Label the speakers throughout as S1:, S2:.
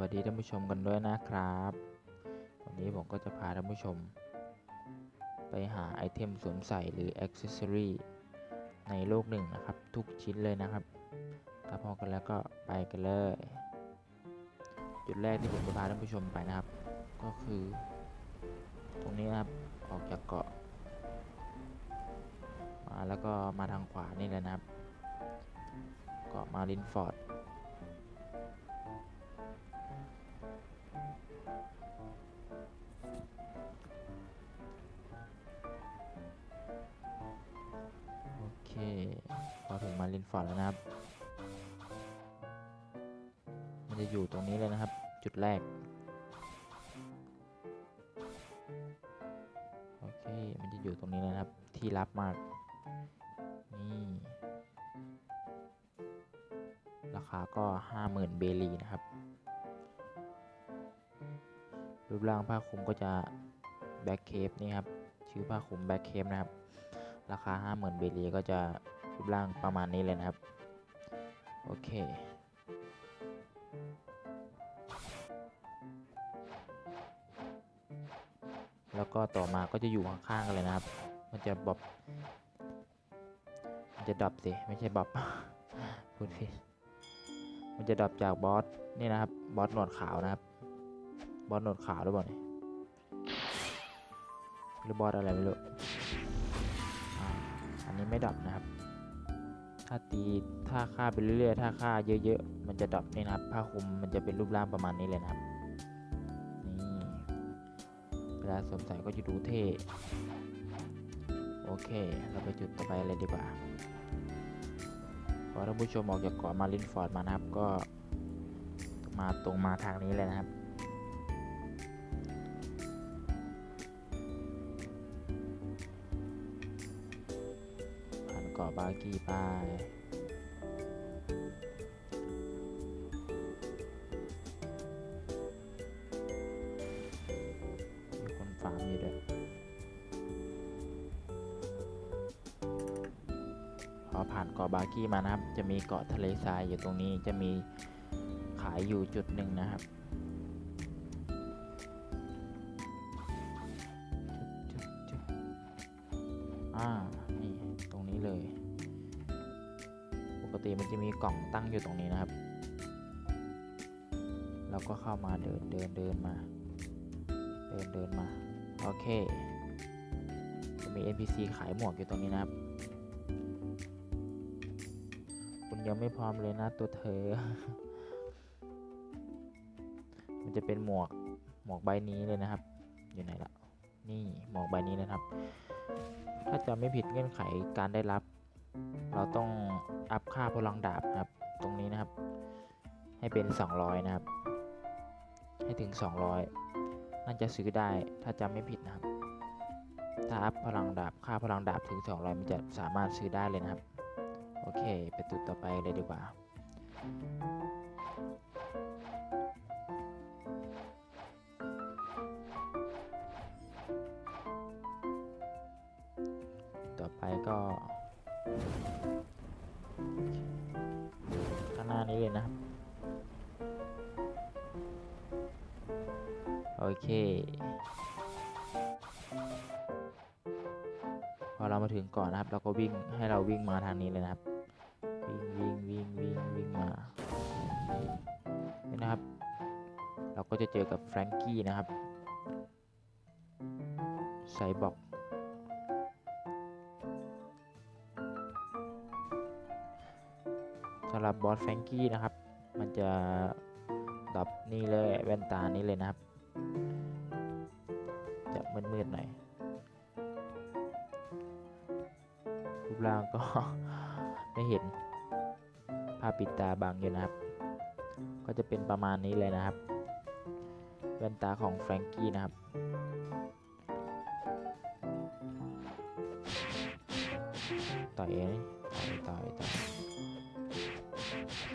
S1: วัสดีท่านผู้ชมกันด้วยนะครับ วันนี้ผมก็จะพาท่านผู้ชม ไปหาไอเทมสวมใส่หรืออ c เซสซอรีในโลกหนึ่งนะครับ ทุกชิ้นเลยนะครับถ้าพอกันแล้วก็ไปกันเลย จุดแรกที่ผมจะพาท่านผู้ชมไปนะครับ ก็คือ ตรงนี้นะครับออกจากเกาะมาแล้วก็มาทางขวานี่เลยนะครับ เกาะมารินฟอร์ด ฟอร์ดแล้วนะครับ มันจะอยู่ตรงนี้เลยนะครับ จุดแรก โอเค มันจะอยู่ตรงนี้เลยนะครับ ที่รับมาก นี่ ราคาก็ 50,000 เบลีนะครับ รูปร่างผ้าคลุมก็จะแบ็คเคปนี่ครับ ชื่อผ้าคลุมแบ็คเคปนะครับ ราคา 50,000 เบลีก็จะ รูปร่างประมาณนี้เลยนะครับ โอเค แล้วก็ต่อมาก็จะอยู่ข้างๆกันเลยนะครับ มันจะบอบมันจะดรอปสิ ไม่ใช่บอบพูดผิดมันจะดรอปจากบอสนี่นะครับ บอสหนวดขาวนะครับ บอสหนวดขาวหรือเปล่าเนี่ยหรือบอสอะไรไม่รู้อันนี้ไม่ดรอปนะครับ ถ้าตีถ้าฆ่าไปเรื่อยๆถ้าฆ่าเยอะๆมันจะดรอปนี่นะครับผ้าคลุมมันจะเป็นรูปร่างประมาณนี้เลยนะครับนี่เวลาสวมใส่ก็จะดูเท่โอเค เราไปจุดต่อไปเลยดีกว่าพอท่านผู้ชมออกจากเกาะมารินฟอร์ดมานะครับก็มาตรงมาทางนี้เลยนะครับ กาะบากีไปมีคนฟาร์มอยู่ด้วยพอผ่านเกาะบากี้มานะครับ จะมีเกาะทะเลทรายอยู่ตรงนี้จะมีขายอยู่จุดหนึ่งนะครับจุ๊บจุ๊บจุ๊บอ่า นี้เลย ปกติมันจะมีกล่องตั้งอยู่ตรงนี้นะครับ เราก็เข้ามาเดินเดินเดินมา เดินเดินมา โอเค จะมี NPC ขายหมวกอยู่ตรงนี้นะครับ คุณยังไม่พร้อมเลยนะตัวเธอ มันจะเป็นหมวกหมวกใบนี้เลยนะครับ อยู่ไหนละ นี่หมวกใบนี้นะครับ ถ้าจะไม่ผิดเงื่อนไขการได้รับ เราต้องอัพค่าพลังดาบครับ ตรงนี้นะครับ ให้เป็น 200 นะครับ ให้ถึง 200 น่าจะซื้อได้ถ้าจำไม่ผิดนะครับ ถ้าอัพพลังดาบค่าพลังดาบถึง 200 มันจะสามารถซื้อได้เลยนะครับ โอเค ไปจุดต่อไปเลยดีกว่า ก็ข้างหน้านี้เลยนะครับ โอเค พอเรามาถึงก่อนนะครับ เราก็วิ่งให้เราวิ่งมาทางนี้เลยนะครับ วิ่งวิ่งวิ่งวิ่งวิ่งมานี่นะครับ เราก็จะเจอกับแฟรงกี้นะครับไซบอก หรับบอสแฟรงกี้นะครับ มันจะดับนี่เลยแว่นตานี้เลยนะครับ จะมืดๆหน่อยรูปร่างก็ ไม่เห็นผ้าปิดตาบังอยู่นะครับ ก็จะเป็นประมาณนี้เลยนะครับ แว่นตาของแฟรงกี้นะครับต่อยเองต่อยต่อยต่อย โอ้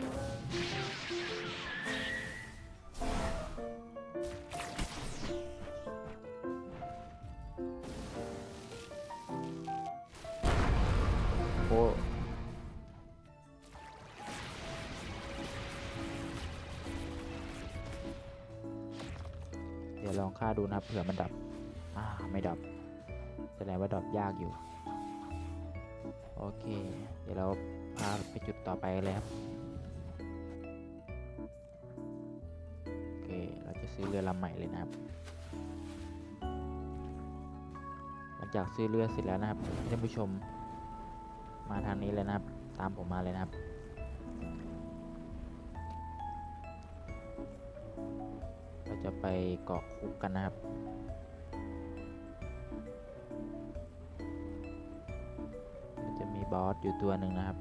S1: เดี๋ยวลองค่าดูนะครับเผื่อมันดับ อ่า ไม่ดับ แสดงว่าดับยากอยู่ โอเค เดี๋ยวเราพาไปจุดต่อไปเลยครับ ซื้อเรือลำใหม่เลยนะครับ หลังจากซื้อเรือเสร็จแล้วนะครับท่านผู้ชมมาทางนี้เลยนะครับ ตามผมมาเลยนะครับ เราจะไปเกาะคุกกันนะครับจะมีบอสอยู่ตัวหนึ่งนะครับ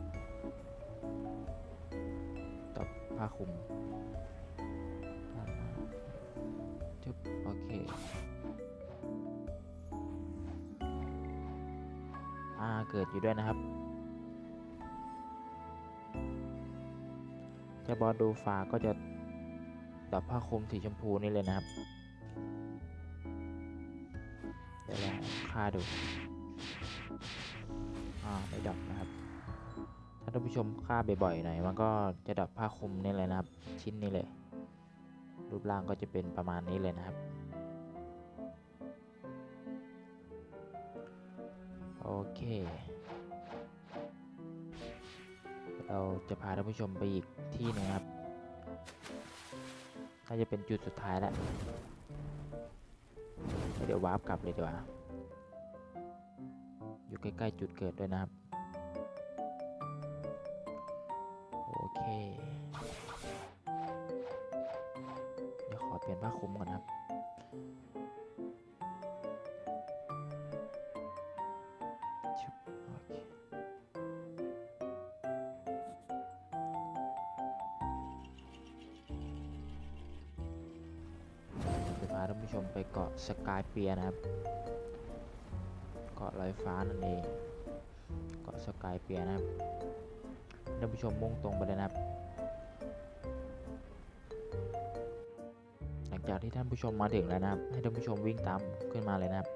S1: ตบผ้าคลุม เกิดอยู่ด้วยนะครับเจะบอสดูฟ้าก็จะดอกผ้าคลุมสีชมพูนี่เลยนะครับ เดี๋ยวลองค่าดู อ่าไม่ดับนะครับ ถ้าท่านผู้ชมค่าบ่อยๆหน่อยมันก็จะดับผ้าคลุมนี่เลยนะครับ ชิ้นนี้เลย รูปร่างก็จะเป็นประมาณนี้เลยนะครับ โอเค เราจะพาท่านผู้ชมไปอีกที่หนึงนะครับ น่าจะเป็นจุดสุดท้ายแล้ว เดี๋ยววาร์ปกลับเลยดีกว่า อยู่ใกล้ ๆ จุดเกิดด้วยนะครับ โอเค เดี๋ยวขอเปลี่ยนผ้าคลุมก่อนนะครับ ท่านผู้ชมไปเกาะสกายเปียนะครับ เกาะลอยฟ้านั่นเอง เกาะสกายเปียนะครับ ท่านผู้ชมมุ่งตรงไปเลยนะครับ หลังจากที่ท่านผู้ชมมาถึงแล้วนะครับ ให้ท่านผู้ชมวิ่งตามขึ้นมาเลยนะครับ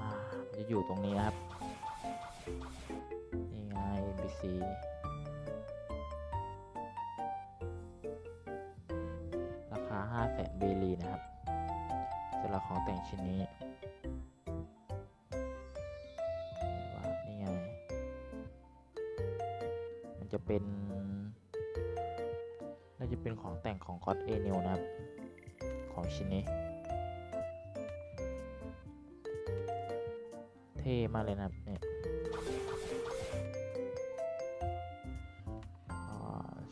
S1: อ่ามันจะอยู่ตรงนี้นะครับ C ราคา 5 0 0แสนเบลีนะครับสำหรับของแต่งชิ้นนี้ไหนวะนี่ไง มันจะเป็น น่าจะเป็นของแต่งของ God a n e l นะครับ ของชิ้นนี้ เท่มากเลยนะครับเนี่ย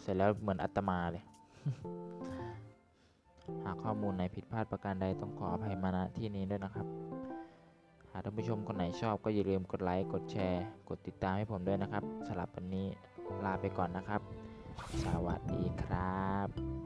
S1: เสร็จแล้วเหมือนอัตมาเลย หากข้อมูลไหนผิดพลาดประการใดต้องขออภัยมาณที่นี้ด้วยนะครับ หากท่านผู้ชมคนไหนชอบก็อย่าลืมกดไลค์ กดแชร์ กดติดตามให้ผมด้วยนะครับสำหรับวันนี้ลาไปก่อนนะครับ สวัสดีครับ